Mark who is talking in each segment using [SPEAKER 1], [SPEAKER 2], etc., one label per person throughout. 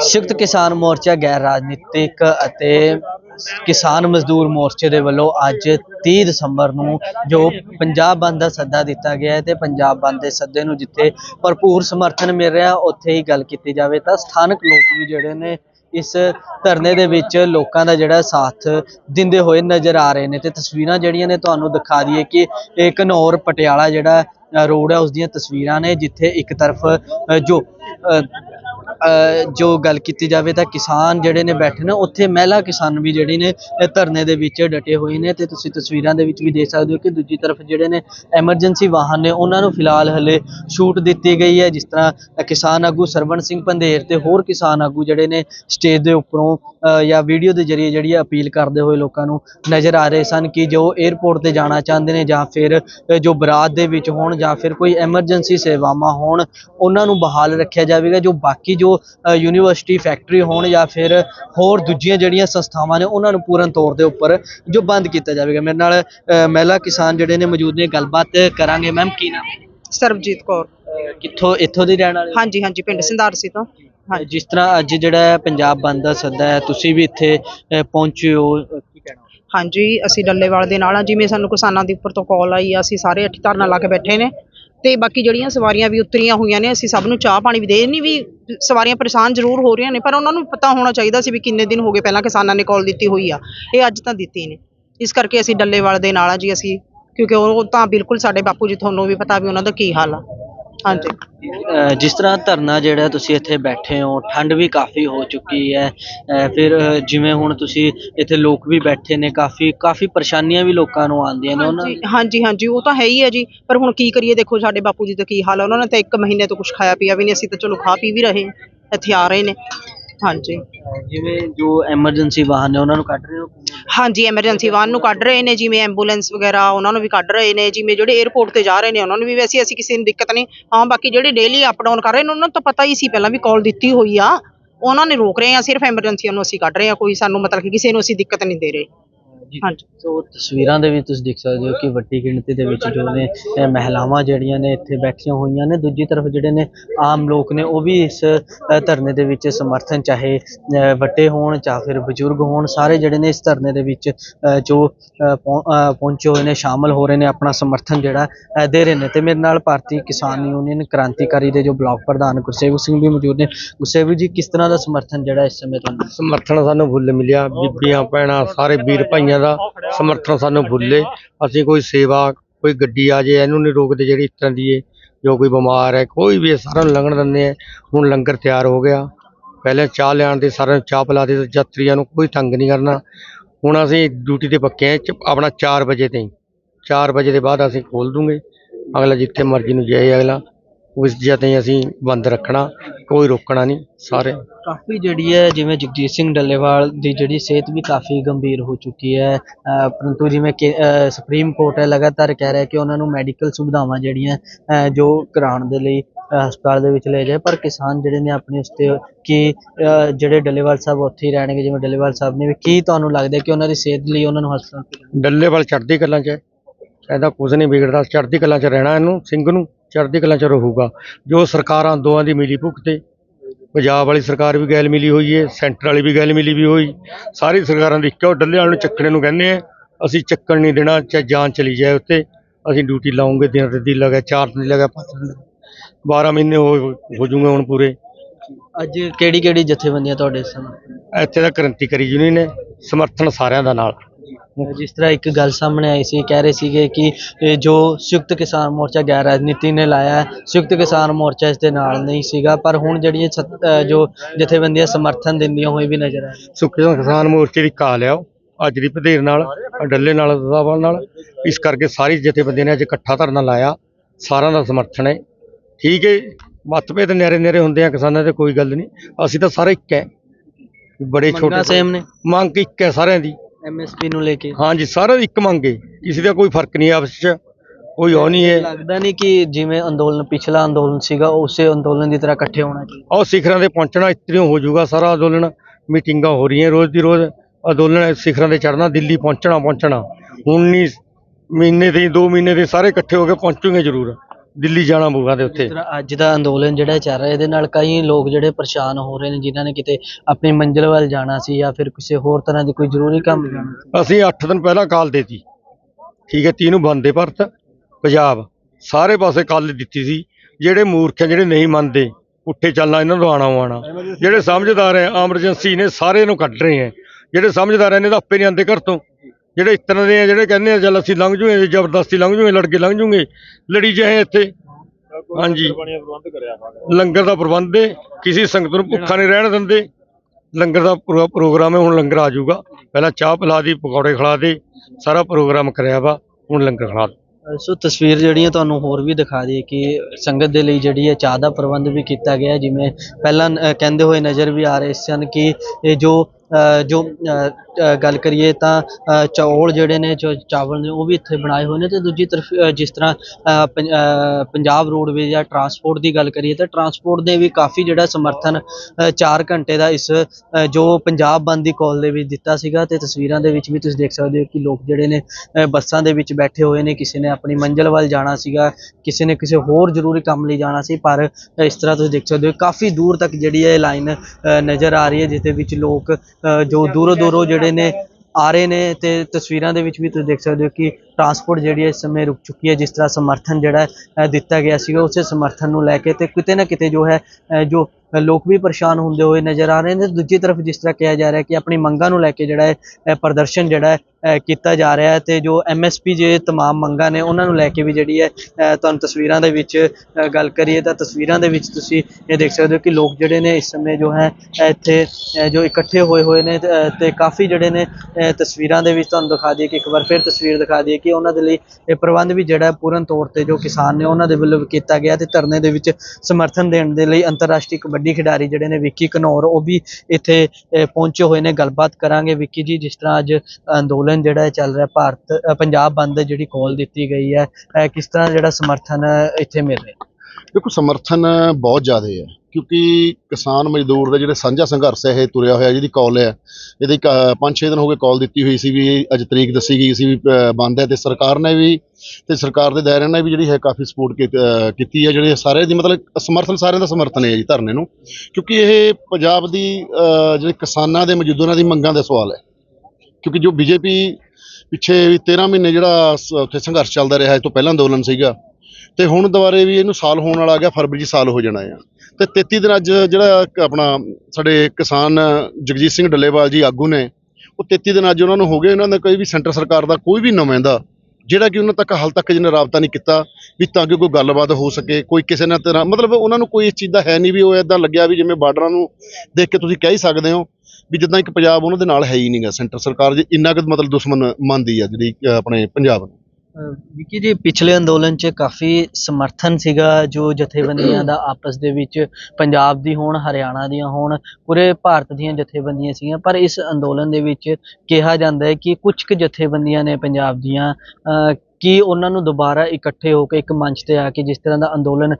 [SPEAKER 1] ਸੰਯੁਕਤ ਕਿਸਾਨ ਮੋਰਚਾ, ਗੈਰ ਰਾਜਨੀਤਿਕ ਅਤੇ ਕਿਸਾਨ ਮਜ਼ਦੂਰ ਮੋਰਚੇ ਦੇ ਵੱਲੋਂ ਅੱਜ 30 ਦਸੰਬਰ ਨੂੰ ਜੋ ਪੰਜਾਬ ਬੰਦ ਦਾ ਸੱਦਾ ਦਿੱਤਾ ਗਿਆ ਹੈ ਤੇ ਪੰਜਾਬ ਬੰਦ ਦੇ ਸੱਦੇ ਨੂੰ ਜਿੱਥੇ ਭਰਪੂਰ ਸਮਰਥਨ ਮਿਲ ਰਿਹਾ, ਉੱਥੇ ਹੀ ਗੱਲ ਕੀਤੀ ਜਾਵੇ ਤਾਂ ਸਥਾਨਕ ਲੋਕ ਵੀ ਜਿਹੜੇ ਨੇ ਇਸ ਧਰਨੇ ਦੇ ਵਿੱਚ ਲੋਕਾਂ ਦਾ ਜਿਹੜਾ ਸਾਥ ਦਿੰਦੇ ਹੋਏ ਨਜ਼ਰ ਆ ਰਹੇ ਨੇ ਤੇ ਤਸਵੀਰਾਂ ਜਿਹੜੀਆਂ ਨੇ ਤੁਹਾਨੂੰ ਦਿਖਾ ਦਈਏ ਕਿ ਇਹ ਘਨੌਰ ਪਟਿਆਲਾ ਜਿਹੜਾ ਅ, ਰੋਡ ਹੈ ਉਸ ਦੀਆਂ ਤਸਵੀਰਾਂ ਨੇ ਜਿੱਥੇ ਇੱਕ ਤਰਫ ਅ, ਜੋ ਅ, ਜੋ ਗੱਲ ਕੀਤੀ ਜਾਵੇ ਤਾਂ ਕਿਸਾਨ ਜਿਹੜੇ ਨੇ ਬੈਠੇ ਨੇ, ਉੱਥੇ ਮਹਿਲਾ ਕਿਸਾਨ ਵੀ ਜਿਹੜੇ ਨੇ ਧਰਨੇ ਦੇ ਵਿੱਚ ਡਟੇ ਹੋਏ ਨੇ ਤੇ ਤੁਸੀਂ ਤਸਵੀਰਾਂ ਦੇ ਵਿੱਚ ਵੀ ਦੇਖ ਸਕਦੇ ਹੋ ਕਿ ਦੂਜੀ ਤਰਫ ਜਿਹੜੇ ਨੇ ਐਮਰਜੈਂਸੀ ਵਾਹਨ ਨੇ, ਉਹਨਾਂ ਨੂੰ ਫਿਲਹਾਲ ਹਲੇ ਛੂਟ ਦਿੱਤੀ ਗਈ ਹੈ। ਜਿਸ ਤਰ੍ਹਾਂ ਕਿਸਾਨ ਆਗੂ ਸਰਵਣ ਸਿੰਘ ਪੰਧੇਰ ਤੇ ਹੋਰ ਕਿਸਾਨ ਆਗੂ ਜਿਹੜੇ ਨੇ, ਸਟੇਜ ਦੇ ਉੱਪਰੋਂ ਜਾਂ ਵੀਡੀਓ ਦੇ ਜ਼ਰੀਏ ਜਿਹੜੀ ਹੈ ਅਪੀਲ ਕਰਦੇ ਹੋਏ ਲੋਕਾਂ ਨੂੰ ਨਜ਼ਰ ਆ ਰਹੇ ਸਨ ਕਿ ਜੋ 에ਅਰਪੋਰਟ ਤੇ ਜਾਣਾ ਚਾਹੁੰਦੇ ਨੇ ਜਾਂ ਫਿਰ ਜੋ ਬਰਾਤ ਦੇ ਵਿੱਚ ਹੋਣ ਜਾਂ ਫਿਰ ਕੋਈ ਐਮਰਜੈਂਸੀ ਸੇਵਾਵਾਂ ਹੋਣ, ਉਹਨਾਂ ਨੂੰ ਬਹਾਲ ਰੱਖਿਆ ਜਾਵੇਗਾ। ਜੋ ਬਾਕੀ ਜੋ ਅ, ਯੂਨੀਵਰਸਿਟੀ ਫੈਕਟਰੀ ਹੋਣ ਜਾਂ ਫਿਰ ਹੋਰ ਦੂਜੀਆਂ ਜਿਹੜੀਆਂ ਸੰਸਥਾਵਾਂ ਨੇ ਉਹਨਾਂ ਨੂੰ ਪੂਰਨ ਤੌਰ ਦੇ ਉੱਪਰ ਜੋ ਬੰਦ ਕੀਤਾ ਜਾਵੇਗਾ। ਮੇਰੇ ਨਾਲ ਅ, ਮਹਿਲਾ ਕਿਸਾਨ ਜਿਹੜੇ ਨੇ ਮੌਜੂਦ ਨੇ ਗੱਲਬਾਤ ਕਰਾਂਗੇ। ਮੈਮ ਕੀ ਨਾਮ ਹੈ?
[SPEAKER 2] ਸਰਬਜੀਤ ਕੌਰ।
[SPEAKER 1] ਅ, ਕਿੱਥੋਂ ਇੱਥੋਂ ਦੀ ਰਹਿਣ ਵਾਲੇ ਹੋ?
[SPEAKER 2] ਹਾਂਜੀ ਹਾਂਜੀ ਪਿੰਡ ਸਿੰਧਾਰਸੀ ਤੋਂ। ਹਾਂਜੀ।
[SPEAKER 1] ਜਿਸ ਤਰ੍ਹਾਂ ਅੱਜ ਜਿਹੜਾ ਹੈ ਪੰਜਾਬ ਬੰਦ ਦਾ ਸੱਦਾ ਹੈ ਤੁਸੀਂ ਵੀ ਇੱਥੇ ਅ, ਪਹੁੰਚੇ ਹੋ ਅ, ਕੀ ਕਹਿਣਾ?
[SPEAKER 2] ਹਾਂਜੀ ਅਸੀਂ ਡੱਲੇਵਾਲ ਦੇ ਨਾਲ ਆ ਜਿਵੇਂ ਸਾਨੂੰ ਕਿਸਾਨਾਂ ਦੇ ਉੱਪਰ ਤੋਂ ਕਾਲ ਆਈ ਆ ਅਸੀਂ ਸਾਰੇ ਅੱਠ ਧਰਨਾ ਲਾ ਕੇ ਬੈਠੇ ਨੇ। ਤੇ ਬਾਕੀ ਜਿਹੜੀਆਂ ਸਵਾਰੀਆਂ ਵੀ ਉਤਰੀਆਂ ਹੋਈਆਂ ਨੇ, ਅਸੀਂ ਸਭ ਨੂੰ ਚਾਹ ਪਾਣੀ ਵੀ ਦੇ ਨਹੀਂ ਵੀ ਸਵਾਰੀਆਂ ਪਰੇਸ਼ਾਨ ਜ਼ਰੂਰ ਹੋ ਰਹੀਆਂ ਨੇ, ਪਰ ਉਹਨਾਂ ਨੂੰ ਪਤਾ ਹੋਣਾ ਚਾਹੀਦਾ ਸੀ ਵੀ ਕਿੰਨੇ ਦਿਨ ਹੋ ਗਏ ਪਹਿਲਾਂ ਕਿਸਾਨਾਂ ਨੇ ਕਾਲ ਦਿੱਤੀ ਹੋਈ ਆ। ਇਹ ਅੱਜ ਤਾਂ ਦਿੱਤੀ ਨੇ। ਇਸ ਕਰਕੇ ਅਸੀਂ ਡੱਲੇਵਾਲ ਦੇ ਨਾਲ ਆ ਜੀ ਅਸੀਂ, ਕਿਉਂਕਿ ਉਹ ਤਾਂ ਬਿਲਕੁਲ ਸਾਡੇ ਬਾਪੂ ਜੀ ਤੁਹਾਨੂੰ ਵੀ ਪਤਾ ਵੀ ਉਹਨਾਂ ਦਾ ਕੀ ਹਾਲ ਆ। ਹਾਂਜੀ।
[SPEAKER 1] ਅ, ਜਿਸ ਤਰ੍ਹਾਂ ਧਰਨਾ ਜਿਹੜਾ ਤੁਸੀਂ ਇੱਥੇ ਬੈਠੇ ਹੋ ਠੰਡ ਵੀ ਕਾਫੀ ਹੋ ਚੁੱਕੀ ਹੈ। ਅ, ਫਿਰ ਅ, ਜਿਵੇਂ ਹੁਣ ਤੁਸੀਂ ਇੱਥੇ ਲੋਕ ਵੀ ਬੈਠੇ ਨੇ ਕਾਫੀ ਕਾਫੀ ਪਰੇਸ਼ਾਨੀਆਂ ਵੀ ਲੋਕਾਂ ਨੂੰ ਆਉਂਦੀਆਂ ਨੇ ਉਹਨਾਂ
[SPEAKER 2] ਹਾਂਜੀ ਹਾਂਜੀ ਹਾਂਜੀ ਉਹ ਤਾਂ ਹੈ ਹੀ ਹੈ ਜੀ। ਪਰ ਹੁਣ ਕੀ ਕਰੀਏ ਦੇਖੋ ਸਾਡੇ ਬਾਪੂ ਜੀ ਦਾ ਕੀ ਹਾਲ ਹੈ। ਉਹਨਾਂ ਨੇ ਤਾਂ ਇੱਕ ਮਹੀਨੇ ਤੋਂ ਕੁਝ ਖਾਇਆ ਪੀਆ ਵੀ ਨਹੀਂ ਅਸੀਂ ਤਾਂ ਚਲੋ ਖਾ ਪੀ ਵੀ ਰਹੇ ਹਾਂ। ਇੱਥੇ ਆ ਰਹੇ ਨੇ। ਹਾਂਜੀ।
[SPEAKER 1] ਜਿਵੇਂ ਜੋ ਐਮਰਜੈਂਸੀ ਵਾਹਨ ਨੇ ਉਹਨਾਂ ਨੂੰ ਕੱਢ ਰਹੇ ਹੋ?
[SPEAKER 2] ਹਾਂਜੀ ਐਮਰਜੈਂਸੀ ਵਾਹਨ ਨੂੰ ਕੱਢ ਰਹੇ ਨੇ ਜਿਵੇਂ ਐਂਬੂਲੈਂਸ ਵਗੈਰਾ ਉਹਨਾਂ ਨੂੰ ਵੀ ਕੱਢ ਰਹੇ ਨੇ ਜਿਵੇਂ ਜਿਹੜੇ 에ਅਰਪੋਰਟ ਤੇ ਜਾ ਰਹੇ ਨੇ ਉਹਨਾਂ ਨੂੰ ਵੀ ਵੈਸੇ ਅਸੀਂ ਕਿਸੇ ਨੂੰ ਦਿੱਕਤ ਨਹੀਂ ਹਾਂ ਬਾਕੀ ਜਿਹੜੇ ਡੇਲੀ ਅਪ ਡਾਊਨ ਕਰ ਰਹੇ ਨੇ ਉਹਨਾਂ ਨੂੰ ਤਾਂ ਪਤਾ ਹੀ ਸੀ ਪਹਿਲਾਂ ਵੀ ਕਾਲ ਦਿੱਤੀ ਹੋਈ ਆ ਉਹਨਾਂ ਨੇ ਰੋਕ ਰਹੇ ਆ ਸਿਰਫ ਐਮਰਜੈਂਸੀਆਂ ਨੂੰ ਅਸੀਂ ਕੱਢ ਰਹੇ ਆ ਕੋਈ ਸਾਨੂੰ ਮਤਲਬ ਕਿ ਕਿਸੇ ਨੂੰ ਅਸੀਂ ਦਿੱਕਤ ਨਹੀਂ ਦੇ ਰਹੇ। ਹਾਂਜੀ।
[SPEAKER 1] ਸੋ ਤਸਵੀਰਾਂ ਦੇ ਵਿੱਚ ਤੁਸੀਂ ਦੇਖ ਸਕਦੇ ਹੋ ਕਿ ਵੱਡੀ ਗਿਣਤੀ ਦੇ ਵਿੱਚ ਜੋ ਨੇ ਇਹ ਮਹਿਲਾਵਾਂ ਜਿਹੜੀਆਂ ਨੇ ਇੱਥੇ ਬੈਠੀਆਂ ਹੋਈਆਂ ਨੇ। ਦੂਜੀ ਤਰਫ ਜਿਹੜੇ ਨੇ ਆਮ ਲੋਕ ਨੇ ਉਹ ਵੀ ਇਸ ਧਰਨੇ ਦੇ ਵਿੱਚ ਸਮਰਥਨ ਚਾਹੇ ਵੱਡੇ ਹੋਣ ਜਾਂ ਫਿਰ ਬਜ਼ੁਰਗ ਹੋਣ ਸਾਰੇ ਜਿਹੜੇ ਨੇ ਇਸ ਧਰਨੇ ਦੇ ਵਿੱਚ ਜੋ ਪਹੁੰਚੇ ਹੋਏ ਨੇ ਸ਼ਾਮਲ ਹੋ ਰਹੇ ਨੇ ਆਪਣਾ ਸਮਰਥਨ ਜਿਹੜਾ ਦੇ ਰਹੇ ਨੇ। ਤੇ ਮੇਰੇ ਨਾਲ ਭਾਰਤੀ ਕਿਸਾਨ ਯੂਨੀਅਨ ਕ੍ਰਾਂਤੀਕਾਰੀ ਦੇ ਜੋ ਬਲਾਕ ਪ੍ਰਧਾਨ ਗੁਰਸੇਵਕ ਸਿੰਘ ਵੀ ਮੌਜੂਦ ਨੇ। ਗੁਰਸੇਵਕ ਜੀ ਕਿਸ ਤਰ੍ਹਾਂ ਦਾ ਸਮਰਥਨ ਜਿਹੜਾ ਇਸ ਸਮੇਂ ਤੁਹਾਨੂੰ?
[SPEAKER 3] ਸਮਰਥਨ ਸਾਨੂੰ ਫੁੱਲ ਮਿਲਿਆ। ਬੀਬੀਆਂ ਭੈਣਾਂ ਸਾਰੇ ਵੀਰ ਭਾਈਆਂ ਦਾ ਸਮਰਥਨ ਸਾਨੂੰ ਭੁੱਲੇ। ਅਸੀਂ ਕੋਈ ਸੇਵਾ ਕੋਈ ਗੱਡੀ ਆ ਜੇ ਇਹਨੂੰ ਨਹੀਂ ਰੋਕਦੇ ਜਿਹੜੀ ਇਸ ਤਰ੍ਹਾਂ ਦੀ ਏ ਜੋ ਕੋਈ ਬਿਮਾਰ ਹੈ ਕੋਈ ਵੀ ਹੈ, ਸਾਰਿਆਂ ਨੂੰ ਲੰਘਣ ਦਿੰਦੇ ਆ। ਹੁਣ ਲੰਗਰ ਤਿਆਰ ਹੋ ਗਿਆ। ਪਹਿਲੇ ਚਾਹ ਲਿਆਉਣ ਦੇ ਸਾਰਿਆਂ ਨੂੰ ਚਾਹ ਪਿਲਾ ਦੇ ਯਾਤਰੀਆਂ ਨੂੰ ਕੋਈ ਤੰਗ ਨਹੀਂ ਕਰਨਾ। ਹੁਣ ਅਸੀਂ ਡਿਊਟੀ ਤੇ ਪੱਕੇ ਆ ਆਪਣਾ 4 ਵਜੇ ਤਾਈਂ। 4 ਵਜੇ ਦੇ ਬਾਅਦ ਅਸੀਂ ਖੋਲ ਦੂੰਗੇ। ਅਗਲਾ ਜਿੱਥੇ ਮਰਜ਼ੀ ਨੂੰ ਜਾਏ ਅਗਲਾ। ਉਸ ਤਾਈਂ ਅਸੀਂ ਬੰਦ ਰੱਖਣਾ ਕੋਈ ਰੋਕਣਾ ਨਹੀਂ ਸਾਰੇ
[SPEAKER 1] ਕਾਫੀ ਜਿਹੜੀ ਹੈ ਜਿਵੇਂ ਜਗਜੀਤ ਸਿੰਘ ਡੱਲੇਵਾਲ ਦੀ ਜਿਹੜੀ ਸਿਹਤ ਵੀ ਕਾਫੀ ਗੰਭੀਰ ਹੋ ਚੁੱਕੀ ਹੈ ਪਰੰਤੂ ਜਿਵੇਂ ਕਿ ਸੁਪਰੀਮ ਕੋਰਟ ਹੈ ਲਗਾਤਾਰ ਕਹਿ ਰਿਹਾ ਕਿ ਉਹਨਾਂ ਨੂੰ ਮੈਡੀਕਲ ਸੁਵਿਧਾਵਾਂ ਜਿਹੜੀਆਂ ਜੋ ਕਰਾਉਣ ਦੇ ਲਈ ਹਸਪਤਾਲ ਦੇ ਵਿੱਚ ਲੈ ਜਾਏ ਪਰ ਕਿਸਾਨ ਜਿਹੜੇ ਨੇ ਆਪਣੀ ਉਸ ਤੇ ਕਿ ਜਿਹੜੇ ਡੱਲੇਵਾਲ ਸਾਹਿਬ ਉੱਥੇ ਹੀ ਰਹਿਣਗੇ ਜਿਵੇਂ ਡੱਲੇਵਾਲ ਸਾਹਿਬ ਨੇ ਵੀ ਕੀ ਤੁਹਾਨੂੰ ਲੱਗਦਾ ਕਿ ਉਹਨਾਂ ਦੀ ਸਿਹਤ ਲਈ ਉਹਨਾਂ ਨੂੰ ਹਸਪਤਾਲ ਤੇ ਜਾਣਾ?
[SPEAKER 3] ਡੱਲੇ ਵਾਲ ਚੜ੍ਹਦੀ ਕਲਾਂ 'ਚ। ਇਹਦਾ ਕੁਝ ਨਹੀਂ ਵਿਗੜਦਾ ਚੜ੍ਹਦੀ ਕਲਾਂ 'ਚ ਰਹਿਣਾ ਇਹਨੂੰ ਸਿੰਘ ਨੂੰ ਚੜ੍ਹਦੀ ਕਲਾਂ 'ਚ ਰਹੂਗਾ। ਜੋ ਸਰਕਾਰਾਂ ਦੋਆਂ ਦੀ ਮਿਲੀ ਭੁਗਤੇ ਪੰਜਾਬ ਵਾਲੀ ਸਰਕਾਰ ਵੀ ਗੈਲ ਮਿਲੀ ਹੋਈ ਹੈ ਸੈਂਟਰ ਵਾਲੀ ਵੀ ਗੈਲ ਮਿਲੀ ਵੀ ਹੋਈ ਸਾਰੀ ਸਰਕਾਰਾਂ ਦੀ ਇੱਕੋ ਡੱਲੇ ਵਾਲ ਨੂੰ ਚੱਕਣੇ ਨੂੰ ਕਹਿੰਦੇ ਆ ਅਸੀਂ ਚੱਕਣ ਨਹੀਂ ਦੇਣਾ ਚਾਹੇ ਜਾਨ ਚਲੀ ਜਾਏ ਉੱਤੇ ਅਸੀਂ ਡਿਊਟੀ ਲਾਉਂਗੇ ਦਿਨ ਰੱਦੀ ਲਗਾ ਚਾਰ ਦਿਨ ਲਗਾ ਪੰਜ ਦਿਨ 12 ਮਹੀਨੇ ਹੋ ਹੋ ਜੂਗੇ ਹੁਣ ਪੂਰੇ।
[SPEAKER 1] ਅੱਜ ਕਿਹੜੀ ਕਿਹੜੀ ਜਥੇਬੰਦੀਆਂ ਤੁਹਾਡੇ ਸਾਹਮਣੇ?
[SPEAKER 3] ਇੱਥੇ ਦਾ ਕ੍ਰਾਂਤੀਕਾਰੀ ਯੂਨੀਅਨ ਹੈ ਸਮਰਥਨ ਸਾਰਿਆਂ ਦਾ ਨਾਲ।
[SPEAKER 1] ਜਿਸ ਤਰ੍ਹਾਂ ਇੱਕ ਗੱਲ ਸਾਹਮਣੇ ਆਈ ਸੀ ਕਹਿ ਰਹੇ ਸੀਗੇ ਕਿ ਇਹ ਜੋ ਸੰਯੁਕਤ ਕਿਸਾਨ ਮੋਰਚਾ ਗੈਰ ਰਾਜਨੀਤੀ ਨੇ ਲਾਇਆ ਹੈ, ਸੰਯੁਕਤ ਕਿਸਾਨ ਮੋਰਚਾ ਇਸ ਦੇ ਨਾਲ ਨਹੀਂ ਸੀਗਾ ਪਰ ਹੁਣ ਜਿਹੜੀਆਂ ਛੱਤ- ਅ, ਜੋ ਜਥੇਬੰਦੀਆਂ ਸਮਰਥਨ ਦਿੰਦੀਆਂ ਹੋਈ ਵੀ ਨਜ਼ਰ ਆ ਰਹੀਆਂ
[SPEAKER 3] ਸੁੱਕੇ ਕਿਸਾਨ ਮੋਰਚੇ ਦੀ ਕਾਲ ਆ ਉਹ ਅੱਜ ਦੀ ਵਧੇਰ ਨਾਲ ਡੱਲੇ ਨਾਲ ਦਾਵਾਲ ਨਾਲ ਇਸ ਕਰਕੇ ਸਾਰੀ ਜਥੇਬੰਦੀਆਂ ਨੇ ਅੱਜ ਇਕੱਠਾ ਧਰਨਾ ਲਾਇਆ ਸਾਰਿਆਂ ਦਾ ਸਮਰਥਨ ਹੈ। ਠੀਕ ਹੈ ਮਤਭੇਦ ਨਿਆਰੇ ਨਿਆਰੇ ਹੁੰਦੇ ਆ ਕਿਸਾਨਾਂ ਦੇ ਕੋਈ ਗੱਲ ਨਹੀਂ ਅਸੀਂ ਤਾਂ ਸਾਰੇ ਇੱਕ ਹੈ ਬੜੇ ਛੋਟੇ
[SPEAKER 1] ਸੇਮ ਨੇ।
[SPEAKER 3] ਮੰਗ ਇੱਕ ਹੈ ਸਾਰਿਆਂ ਦੀ।
[SPEAKER 1] ਐਮਐਸਪੀ ਨੂੰ ਲੈ ਕੇ?
[SPEAKER 3] ਹਾਂਜੀ ਸਾਰਿਆਂ ਦੀ ਇੱਕ ਮੰਗ ਹੈ ਕਿਸੇ ਦਾ ਕੋਈ ਫ਼ਰਕ ਨਹੀਂ ਆਪਸ ਚ ਕੋਈ ਉਹ ਨਹੀਂ ਹੈ
[SPEAKER 1] ਲੱਗਦਾ ਨਹੀਂ ਕਿ ਜਿਵੇਂ ਅੰਦੋਲਨ ਪਿਛਲਾ ਅੰਦੋਲਨ ਸੀਗਾ ਉਸੇ ਅੰਦੋਲਨ ਦੀ ਤਰ੍ਹਾਂ ਇਕੱਠੇ ਹੋਣਾ ਚਾਹੀਦਾ।
[SPEAKER 3] ਉਹ ਸਿਖਰਾਂ ਤੇ ਪਹੁੰਚਣਾ ਇਤਨੇ ਹੋ ਜਾਊਗਾ ਸਾਰਾ ਅੰਦੋਲਨ। ਮੀਟਿੰਗਾਂ ਹੋ ਰਹੀਆਂ ਰੋਜ਼ ਦੀ ਰੋਜ਼। ਅੰਦੋਲਨ ਸਿਖਰਾਂ ਤੇ ਚੜਨਾ ਦਿੱਲੀ ਪਹੁੰਚਣਾ ਪਹੁੰਚਣਾ। ਹੁਣ ਨਹੀਂ ਮਹੀਨੇ ਦੇ 2 ਮਹੀਨੇ ਦੇ ਸਾਰੇ ਇਕੱਠੇ ਹੋ ਕੇ ਪਹੁੰਚੂਗੇ ਜ਼ਰੂਰ। ਦਿੱਲੀ ਜਾਣਾ ਪਊਗਾ ਤੇ ਉੱਥੇ।
[SPEAKER 1] ਜਿਸ ਤਰ੍ਹਾਂ ਅੱਜ ਦਾ ਅੰਦੋਲਨ ਜਿਹੜਾ ਚੱਲ ਰਿਹਾ ਇਹਦੇ ਨਾਲ ਕਈ ਲੋਕ ਜਿਹੜੇ ਪਰੇਸ਼ਾਨ ਹੋ ਰਹੇ ਨੇ ਜਿਨ੍ਹਾਂ ਨੇ ਕਿਤੇ ਆਪਣੀ ਮੰਜ਼ਿਲ ਵੱਲ ਜਾਣਾ ਸੀ ਜਾਂ ਫਿਰ ਕਿਸੇ ਹੋਰ ਤਰ੍ਹਾਂ ਦੀ ਕੋਈ ਜ਼ਰੂਰੀ ਕੰਮ ਜਾਣਾ ਸੀ।
[SPEAKER 3] ਅਸੀਂ 8 ਦਿਨ ਪਹਿਲਾਂ ਕਾਲ ਦੇਤੀ। ਠੀਕ ਹੈ ਤੀ ਨੂੰ ਬੰਦੇ ਭਾਰਤ ਪੰਜਾਬ। ਸਾਰੇ ਪਾਸੇ ਕਾਲ ਦਿੱਤੀ ਸੀ। ਜਿਹੜੇ ਮੂਰਖ ਹੈ ਜਿਹੜੇ ਨਹੀਂ ਮੰਨਦੇ ਉੱਠੇ ਚੱਲਣਾ ਇਹਨਾਂ ਨੂੰ ਆਣਾ ਆਣਾ ਜਿਹੜੇ ਸਮਝਦਾਰ ਹੈ ਐਮਰਜੈਂਸੀ ਨੇ ਸਾਰੇ ਨੂੰ ਕੱਢ ਰਹੇ ਹੈ। ਜਿਹੜੇ ਸਮਝਦਾਰ ਹੈ ਨੇ ਤਾਂ ਆਪੇ ਨਹੀਂ ਆਉਂਦੇ ਘਰ ਤੋਂ। ਜਿਹੜੇ ਇਸ ਤਰ੍ਹਾਂ ਦੇ ਆ ਜਿਹੜੇ ਕਹਿੰਦੇ ਆ ਚੱਲ ਅਸੀਂ ਲੰਘ ਜੂਗੇ ਜ਼ਬਰਦਸਤੀ ਲੰਘ ਜੂਗੇ ਲੜ ਕੇ ਲੰਘ ਜੂਗੇ ਲੜੀ ਜਾਏ ਇੱਥੇ। ਹਾਂਜੀ। ਲੰਗਰ ਦਾ ਪ੍ਰਬੰਧ ਹੈ ਕਿਸੇ ਸੰਗਤ ਨੂੰ ਭੁੱਖਾ ਨਹੀਂ ਰਹਿਣ ਦਿੰਦੇ। ਲੰਗਰ ਦਾ ਪ੍ਰੋਗਰਾਮ ਹੈ ਹੁਣ ਲੰਗਰ ਆ ਜਾਊਗਾ। ਪਹਿਲਾਂ ਚਾਹ ਪਿਲਾ ਦੀ ਪਕੌੜੇ ਖਿਲਾ ਦੇ ਸਾਰਾ ਪ੍ਰੋਗਰਾਮ ਕਰਿਆ ਵਾ ਹੁਣ ਲੰਗਰ ਖਿਲਾ ਦੇ।
[SPEAKER 1] ਅ, ਸੋ ਤਸਵੀਰ ਜਿਹੜੀਆਂ ਤੁਹਾਨੂੰ ਹੋਰ ਵੀ ਦਿਖਾ ਦਈਏ ਕਿ ਸੰਗਤ ਦੇ ਲਈ ਜਿਹੜੀ ਹੈ ਚਾਹ ਦਾ ਪ੍ਰਬੰਧ ਵੀ ਕੀਤਾ ਗਿਆ ਜਿਵੇਂ ਪਹਿਲਾਂ ਕਹਿੰਦੇ ਹੋਏ ਨਜ਼ਰ ਵੀ ਆ ਰਹੇ ਸਨ ਕਿ ਇਹ ਜੋ ਜੋ ਗੱਲ ਕਰੀਏ ਤਾਂ ਚੌਲ ਜਿਹੜੇ ਨੇ, ਜੋ ਚਾਵਲ ਨੇ, ਉਹ ਵੀ ਇੱਥੇ ਬਣਾਏ ਹੋਏ ਨੇ ਤੇ ਦੂਜੀ ਤਰਫ ਜਿਸ ਤਰ੍ਹਾਂ ਪੰਜਾਬ ਰੋਡਵੇਜ਼ ਜਾਂ ਟਰਾਂਸਪੋਰਟ ਦੀ ਗੱਲ ਕਰੀਏ ਤਾਂ ਟਰਾਂਸਪੋਰਟ ਨੇ ਵੀ ਕਾਫੀ ਜਿਹੜਾ ਸਮਰਥਨ 4 ਘੰਟੇ ਦਾ ਇਸ ਜੋ ਪੰਜਾਬ ਬੰਦ ਦੀ ਕਾਲ ਦੇ ਵਿੱਚ ਦਿੱਤਾ ਸੀਗਾ ਤੇ ਤਸਵੀਰਾਂ ਦੇ ਵਿੱਚ ਵੀ ਤੁਸੀਂ ਦੇਖ ਸਕਦੇ ਹੋ ਕਿ ਲੋਕ ਜਿਹੜੇ ਨੇ ਬੱਸਾਂ ਦੇ ਵਿੱਚ ਬੈਠੇ ਹੋਏ ਨੇ, ਕਿਸੇ ਨੇ ਆਪਣੀ ਮੰਜ਼ਿਲ ਵੱਲ ਜਾਣਾ ਸੀਗਾ, ਕਿਸੇ ਨੇ ਕਿਸੇ ਹੋਰ ਜ਼ਰੂਰੀ ਕੰਮ ਲਈ ਜਾਣਾ ਸੀ, ਪਰ ਇਸ ਤਰ੍ਹਾਂ ਤੁਸੀਂ ਦੇਖ ਸਕਦੇ ਹੋ ਕਾਫੀ ਦੂਰ ਤੱਕ ਜਿਹੜੀ ਹੈ ਇਹ ਲਾਈਨ ਨਜ਼ਰ ਆ ਰਹੀ ਹੈ, ਜਿਸ ਦੇ ਵਿੱਚ ਲੋਕ ਜੋ ਦੂਰੋਂ ਦੂਰੋਂ ਜਿਹੜੇ ਨੇ ਆ ਰਹੇ ਨੇ ਤੇ ਤਸਵੀਰਾਂ ਦੇ ਵਿੱਚ ਵੀ ਤੁਸੀਂ ਦੇਖ ਸਕਦੇ ਹੋ ਕਿ ਟਰਾਂਸਪੋਰਟ ਜਿਹੜੀ ਹੈ ਇਸ ਸਮੇਂ ਰੁਕ ਚੁੱਕੀ ਹੈ ਜਿਸ ਤਰ੍ਹਾਂ ਸਮਰਥਨ ਜਿਹੜਾ ਦਿੱਤਾ ਗਿਆ ਸੀਗਾ ਉਸੇ ਸਮਰਥਨ ਨੂੰ ਲੈ ਕੇ ਤੇ ਕਿਤੇ ਨਾ ਕਿਤੇ ਜੋ ਹੈ ਅ, ਜੋ ਲੋਕ ਵੀ ਪਰੇਸ਼ਾਨ ਹੁੰਦੇ ਹੋਏ ਨਜ਼ਰ ਆ ਰਹੇ ਨੇ ਦੂਜੀ ਤਰਫ ਜਿਸ ਤਰ੍ਹਾਂ ਕਿਹਾ ਜਾ ਰਿਹਾ ਕਿ ਆਪਣੀ ਮੰਗਾਂ ਨੂੰ ਲੈ ਕੇ ਜਿਹੜਾ ਹੈ ਅ, ਪ੍ਰਦਰਸ਼ਨ ਜਿਹੜਾ ਹੈ ਅ, ਕੀਤਾ ਜਾ ਰਿਹਾ ਹੈ ਤੇ ਜੋ ਐਮਐਸਪੀ ਜੇ तमाम ਮੰਗਾਂ ਨੇ ਉਹਨਾਂ ਨੂੰ ਲੈ ਕੇ ਵੀ ਜਿਹੜੀ ਹੈ ਅ, ਤੁਹਾਨੂੰ ਤਸਵੀਰਾਂ ਦੇ ਵਿੱਚ ਅ, ਗੱਲ ਕਰੀਏ ਤਾਂ ਤਸਵੀਰਾਂ ਦੇ ਵਿੱਚ ਤੁਸੀਂ ਇਹ ਦੇਖ ਸਕਦੇ ਹੋ ਕਿ ਲੋਕ ਜਿਹੜੇ ਨੇ ਇਸ ਸਮੇਂ ਜੋ ਹੈ ਅ, ਇੱਥੇ ਅ, ਜੋ ਇਕੱਠੇ ਹੋਏ ਹੋਏ ਨੇ ਤੇ, ਅ, ਤੇ ਕਾਫੀ ਜਿਹੜੇ ਨੇ ਅ, ਤਸਵੀਰਾਂ ਦੇ ਵਿੱਚ ਤੁਹਾਨੂੰ ਦਿਖਾ ਦਈਏ ਕਿ ਇੱਕ ਵਾਰ ਫਿਰ ਤਸਵੀਰ ਦਿਖਾ ਦਈਏ ਕਿ ਉਹਨਾਂ ਦੇ ਲਈ ਇਹ ਪ੍ਰਬੰਧ ਵੀ ਜਿਹੜਾ ਹੈ ਪੂਰਨ ਤੌਰ ਤੇ ਜੋ ਕਿਸਾਨ ਨੇ ਉਹਨਾਂ ਦੇ ਵੱਲੋਂ ਵੀ ਕੀਤਾ ਗਿਆ ਤੇ ਧਰਨੇ ਦੇ ਵਿੱਚ ਸਮਰਥਨ ਦੇਣ ਦੇ ਲਈ ਅੰਤਰਰਾਸ਼ਟਰੀ ਕਬੱਡੀ ਖਿਡਾਰੀ ਜਿਹੜੇ ਨੇ ਵਿੱਕੀ ਘਨੌਰ ਉਹ ਵੀ ਇੱਥੇ ਪਹੁੰਚੇ ਹੋਏ ਨੇ। ਗੱਲਬਾਤ ਕਰਾਂਗੇ ਵਿੱਕੀ ਜੀ, ਜਿਸ ਤਰ੍ਹਾਂ ਅੱਜ ਅੰਦੋਲਨ ਜਿਹੜਾ ਚੱਲ ਰਿਹਾ ਭਾਰਤ ਪੰਜਾਬ ਬੰਦ ਜਿਹੜੀ ਕਾਲ ਦਿੱਤੀ ਗਈ ਹੈ ਕਿਸ ਤਰ੍ਹਾਂ ਜਿਹੜਾ ਸਮਰਥਨ ਇੱਥੇ ਮਿਲ ਰਿਹਾ?
[SPEAKER 4] ਦੇਖੋ, ਸਮਰਥਨ ਬਹੁਤ ਜ਼ਿਆਦਾ ਹੈ। ਕਿਉਂਕਿ ਕਿਸਾਨ ਮਜ਼ਦੂਰ ਦਾ ਜਿਹੜੇ ਸਾਂਝਾ ਸੰਘਰਸ਼ ਹੈ, ਇਹ ਤੁਰਿਆ ਹੋਇਆ ਜਿਹਦੀ ਕਾਲ ਹੈ, ਇਹਦੀ 5-6 ਦਿਨ ਹੋ ਗਏ ਕਾਲ ਦਿੱਤੀ ਹੋਈ ਸੀ ਵੀ ਇਹ ਅੱਜ ਤਰੀਕ ਦੱਸੀ ਗਈ ਸੀ ਵੀ ਬੰਦ ਹੈ ਤੇ ਸਰਕਾਰ ਨੇ ਵੀ, ਤੇ ਸਰਕਾਰ ਦੇ ਦਾਇਰੇ ਨੇ ਵੀ ਜਿਹੜੀ ਹੈ ਕਾਫੀ ਸਪੋਰਟ ਕੀਤੀ ਹੈ, ਜਿਹੜੇ ਸਾਰੇ ਦੀ ਮਤਲਬ ਸਮਰਥਨ ਸਾਰਿਆਂ ਦਾ ਸਮਰਥਨ ਹੈ ਜੀ ਧਰਨੇ ਨੂੰ, ਕਿਉਂਕਿ ਇਹ ਪੰਜਾਬ ਦੀ ਜਿਹੜੇ ਕਿਸਾਨਾਂ ਦੇ ਮਜ਼ਦੂਰਾਂ ਦੀ ਮੰਗਾਂ ਦਾ ਸਵਾਲ ਹੈ। ਕਿਉਂਕਿ ਜੋ ਬੀਜੇਪੀ ਪਿੱਛੇ ਵੀ 13 ਮਹੀਨੇ ਜਿਹੜਾ ਸ- ਉੱਥੇ ਸੰਘਰਸ਼ ਚੱਲਦਾ ਰਿਹਾ, ਇਹ ਤੋਂ ਪਹਿਲਾਂ ਅੰਦੋਲਨ ਸੀਗਾ, ਤੇ ਹੁਣ ਦੁਬਾਰੇ ਵੀ ਇਹਨੂੰ ਸਾਲ ਹੋਣ ਵਾਲਾ ਆ ਗਿਆ, ਫਰਵਰੀ 'ਚ ਸਾਲ ਹੋ ਜਾਣਾ ਆ। ਤੇ 33 ਦਿਨ ਅੱਜ ਜਿਹੜਾ ਆਪਣਾ ਸਾਡੇ ਕਿਸਾਨ ਜਗਜੀਤ ਸਿੰਘ ਡੱਲੇਵਾਲ ਜੀ ਆਗੂ ਨੇ, ਉਹ 33 ਦਿਨ ਅੱਜ ਉਹਨਾਂ ਨੂੰ ਹੋ ਗਏ, ਉਹਨਾਂ ਦਾ ਕੋਈ ਵੀ ਸੈਂਟਰ ਸਰਕਾਰ ਦਾ ਕੋਈ ਵੀ ਨੁਮਾਇੰਦਾ ਜਿਹੜਾ ਕਿ ਉਹਨਾਂ ਤੱਕ ਹਾਲ ਤੱਕ ਜਿਹਨੇ ਰਾਬਤਾ ਨਹੀਂ ਕੀਤਾ, ਵੀ ਤਾਂ ਕਿ ਕੋਈ ਗੱਲਬਾਤ ਹੋ ਸਕੇ, ਕੋਈ ਕਿਸੇ ਨਾਲ ਤਰ੍ਹਾਂ ਮਤਲਬ ਉਹਨਾਂ ਨੂੰ ਕੋਈ ਇਸ ਚੀਜ਼ ਦਾ ਹੈ ਨਹੀਂ ਵੀ ਉਹ ਇਦਾਂ ਲੱਗਿਆ ਵੀ ਜਿਵੇਂ ਬਾਰਡਰਾਂ ਨੂੰ ਦੇਖ ਕੇ ਤੁਸੀਂ ਕਹਿ ਹੀ ਸਕਦੇ ਹੋ, ਵੀ ਜਿੱਦਾਂ ਇੱਕ ਪੰਜਾਬ ਉਹਨਾਂ ਦੇ ਨਾਲ ਹੈ ਹੀ ਨਹੀਂਗਾ ਸੈਂਟਰ ਸਰਕਾਰ, ਜੇ ਇੰਨਾ ਕੁ ਮਤਲਬ ਦੁਸ਼ਮਣ ਮੰਨਦੀ ਆ ਜਿਹੜੀ ਆਪਣੇ ਪੰਜਾਬ ਨੂੰ।
[SPEAKER 1] ਵਿੱਕੀ ਜੀ, ਪਿਛਲੇ ਅੰਦੋਲਨ 'ਚ ਕਾਫੀ ਸਮਰਥਨ ਸੀਗਾ ਜੋ ਜਥੇਬੰਦੀਆਂ ਦਾ ਆਪਸ ਦੇ ਵਿੱਚ, ਪੰਜਾਬ ਦੀ ਹੋਣ, ਹਰਿਆਣਾ ਦੀਆਂ ਹੋਣ, ਪੂਰੇ ਭਾਰਤ ਦੀਆਂ ਜਥੇਬੰਦੀਆਂ ਸੀਗੀਆਂ। ਪਰ ਇਸ ਅੰਦੋਲਨ ਦੇ ਵਿੱਚ ਕਿਹਾ ਜਾਂਦਾ ਹੈ ਕਿ ਕੁਝ ਕੁ ਜਥੇਬੰਦੀਆਂ ਨੇ ਪੰਜਾਬ ਦੀਆਂ ਕਿ ਉਹਨਾਂ ਨੂੰ ਦੁਬਾਰਾ ਇਕੱਠੇ ਹੋ ਕੇ ਇੱਕ ਮੰਚ ਤੇ ਆ ਕੇ ਜਿਸ ਤਰ੍ਹਾਂ ਦਾ ਅੰਦੋਲਨ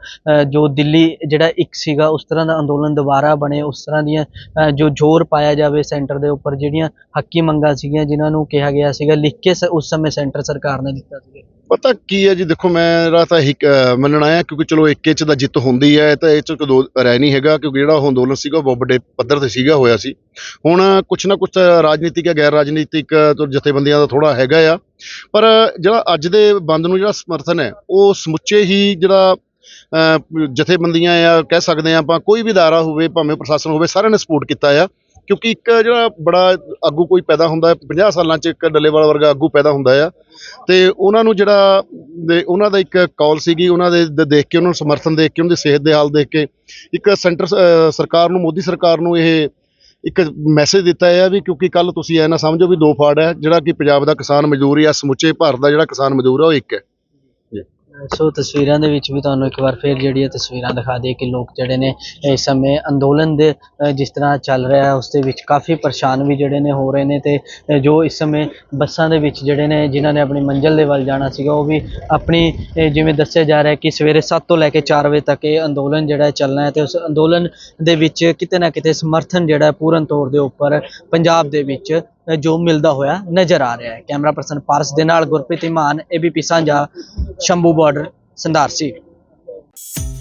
[SPEAKER 1] ਜੋ ਦਿੱਲੀ ਜਿਹੜਾ ਇੱਕ ਸੀਗਾ, ਉਸ ਤਰ੍ਹਾਂ ਦਾ ਅੰਦੋਲਨ ਦੁਬਾਰਾ ਬਣੇ, ਉਸ ਤਰ੍ਹਾਂ ਦੀਆਂ ਜੋ ਜ਼ੋਰ ਪਾਇਆ ਜਾਵੇ ਸੈਂਟਰ ਦੇ ਉੱਪਰ, ਜਿਹੜੀਆਂ ਹੱਕੀ ਮੰਗਾਂ ਸੀਗੀਆਂ, ਜਿਨ੍ਹਾਂ ਨੂੰ ਕਿਹਾ ਗਿਆ ਸੀਗਾ, ਲਿਖ ਕੇ ਸ- ਉਸ ਸਮੇਂ ਸੈਂਟਰ ਸਰਕਾਰ ਨੇ ਦਿੱਤਾ ਸੀਗਾ।
[SPEAKER 4] ਪਤਾ ਕੀ ਹੈ ਜੀ, ਦੇਖੋ ਮੇਰਾ ਤਾਂ ਇੱਕ ਮੰਨਣਾ ਹੈ ਕਿਉਂਕਿ ਚਲੋ ਇੱਕ ਚ ਤਾਂ ਜਿੱਤ ਹੁੰਦੀ ਹੈ, ਤਾਂ ਇਹ ਚ ਕੋਈ ਰਹਿ ਨਹੀਂ ਹੈਗਾ ਕਿਉਂਕਿ ਜਿਹੜਾ ਉਹ ਅੰਦੋਲਨ ਸੀਗਾ, ਉਹ ਬਹੁਤ ਵੱਡੇ ਪੱਧਰ ਤੇ ਸੀਗਾ, ਹੋਇਆ ਸੀ। ਹੁਣ ਕੁਛ ਨਾ ਕੁਛ ਰਾਜਨੀਤਿਕ ਜਾਂ ਗੈਰ ਰਾਜਨੀਤਿਕ ਤੋਂ ਜਥੇਬੰਦੀਆਂ ਦਾ ਥੋੜਾ ਹੈਗਾ ਆ। ਪਰ ਜਿਹੜਾ ਅੱਜ ਦੇ ਬੰਦ ਨੂੰ ਜਿਹੜਾ ਸਮਰਥਨ ਹੈ, ਉਹ ਸਮੁੱਚੇ ਹੀ ਜਿਹੜਾ ਜਥੇਬੰਦੀਆਂ ਆ, ਕਹਿ ਸਕਦੇ ਆ ਆਪਾਂ, ਕੋਈ ਵੀ ਅਦਾਰਾ ਹੋਵੇ, ਭਾਵੇਂ ਪ੍ਰਸ਼ਾਸਨ ਹੋਵੇ, ਸਾਰਿਆਂ ਨੇ ਸਪੋਰਟ ਕੀਤਾ ਆ। ਕਿਉਂਕਿ ਇੱਕ ਜਿਹੜਾ ਬੜਾ ਆਗੂ ਕੋਈ ਪੈਦਾ ਹੁੰਦਾ ਹੈ 50 ਸਾਲਾਂ 'ਚ ਇੱਕ ਡੱਲੇਵਾਲ ਵਰਗਾ ਆਗੂ ਪੈਦਾ ਹੁੰਦਾ ਆ। ਤੇ ਉਹਨਾਂ ਨੂੰ ਜਿਹੜਾ, ਦੇ- ਉਹਨਾਂ ਦਾ ਇੱਕ ਕਾਲ ਸੀਗੀ, ਉਹਨਾਂ ਦੇ ਦੇਖ ਕੇ, ਉਹਨਾਂ ਨੂੰ ਸਮਰਥਨ ਦੇਖ ਕੇ, ਉਹਨਾਂ ਦੀ ਸਿਹਤ ਦੇ ਹਾਲ ਦੇਖ ਕੇ ਇੱਕ ਸੈਂਟਰ ਸ- ਸਰਕਾਰ ਨੂੰ, ਮੋਦੀ ਸਰਕਾਰ ਨੂੰ ਇਹ ਇੱਕ ਮੈਸੇਜ ਦਿੱਤਾ ਹੈ ਵੀ ਕਿਉਂਕਿ ਕੱਲ ਤੁਸੀਂ ਐ ਨਾ ਸਮਝੋ ਵੀ ਦੋ ਫਾੜ ਹੈ, ਜਿਹੜਾ ਕਿ ਪੰਜਾਬ ਦਾ ਕਿਸਾਨ ਮਜ਼ਦੂਰ ਜਾਂ ਸਮੁੱਚੇ ਭਾਰਤ ਦਾ ਜਿਹੜਾ ਕਿਸਾਨ ਮਜ਼ਦੂਰ ਹੈ ਉਹ ਇੱਕ ਹੈ।
[SPEAKER 1] ਸੋ ਤਸਵੀਰਾਂ ਦੇ ਵਿੱਚ ਵੀ ਤੁਹਾਨੂੰ ਇੱਕ ਵਾਰ ਫਿਰ ਜਿਹੜੀ ਇਹ ਤਸਵੀਰਾਂ ਦਿਖਾ ਦਈਏ ਕਿ ਲੋਕ ਜਿਹੜੇ ਨੇ ਇਸ ਸਮੇਂ ਅੰਦੋਲਨ ਦੇ ਜਿਸ ਤਰ੍ਹਾਂ ਚੱਲ ਰਿਹਾ ਹੈ, ਉਸ ਦੇ ਵਿੱਚ ਕਾਫੀ ਪਰੇਸ਼ਾਨ ਵੀ ਜਿਹੜੇ ਨੇ ਹੋ ਰਹੇ ਨੇ ਤੇ ਜੋ ਇਸ ਸਮੇਂ ਬੱਸਾਂ ਦੇ ਵਿੱਚ ਜਿਹੜੇ ਨੇ, ਜਿਨ੍ਹਾਂ ਨੇ ਆਪਣੀ ਮੰਜ਼ਿਲ ਦੇ ਵੱਲ ਜਾਣਾ ਸੀਗਾ, ਉਹ ਵੀ ਆਪਣੀ ਜਿਵੇਂ ਦੱਸਿਆ ਜਾ ਰਿਹਾ ਕਿ ਸਵੇਰੇ 7 ਤੋਂ ਲੈ ਕੇ 4 ਵਜੇ ਤੱਕ ਇਹ ਅੰਦੋਲਨ ਜਿਹੜਾ ਚੱਲਣਾ ਹੈ ਤੇ ਉਸ ਅੰਦੋਲਨ ਦੇ ਵਿੱਚ ਕਿਤੇ ਨਾ ਕਿਤੇ ਸਮਰਥਨ ਜਿਹੜਾ ਪੂਰਨ ਤੌਰ ਦੇ ਉੱਪਰ ਪੰਜਾਬ ਦੇ ਵਿੱਚ ਜੋ ਮਿਲਦਾ ਹੋਇਆ ਨਜ਼ਰ ਆ ਰਿਹਾ ਹੈ। ਕੈਮਰਾ ਪਰਸਨ ਪਾਰਸ ਦੇ ਨਾਲ ਗੁਰਪ੍ਰੀਤ ਇਮਾਨ ਏਬੀਪੀ ਸਾਂਝਾ, ਸ਼ੰਭੂ ਬਾਰਡਰ ਸੰਧਾਰਸੀ ਧੰਨਵਾਦ